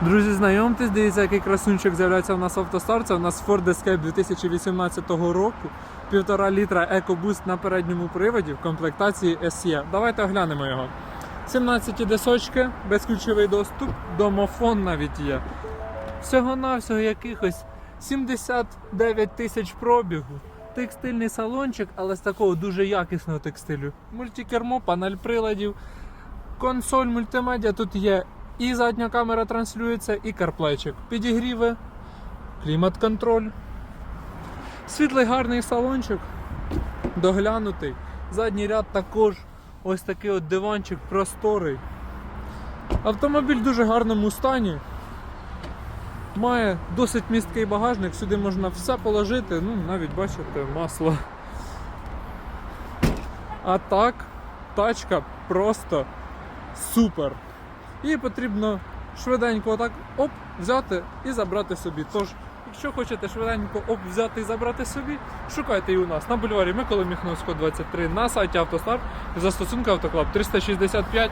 Друзі, знайомтесь, дивіться, який красунчик з'являється у нас автостар. Це у нас Ford Escape 2018 року. Півтора літра EcoBoost на передньому приводі в комплектації SE. Давайте оглянемо його. 17 десочки, безключовий доступ, домофон навіть є. Всього-навсього якихось 79 тисяч пробігу. Текстильний салончик, але з такого дуже якісного текстилю. Мультикермо, панель приладів, консоль мультимедіа тут є. І задня камера транслюється, і карплейчик. Підігріви, клімат-контроль. Світлий гарний салончик, доглянутий. Задній ряд також ось такий от диванчик просторий. Автомобіль в дуже гарному стані. Має досить місткий багажник, сюди можна все положити, ну навіть бачите, масло. А так, тачка просто супер. Її потрібно швиденько отак оп, взяти і забрати собі. Тож, якщо хочете швиденько оп, взяти і забрати собі, шукайте її у нас на бульварі Миколи Міхновського, 23 на сайті Автостар, застосунку Автоклаб 365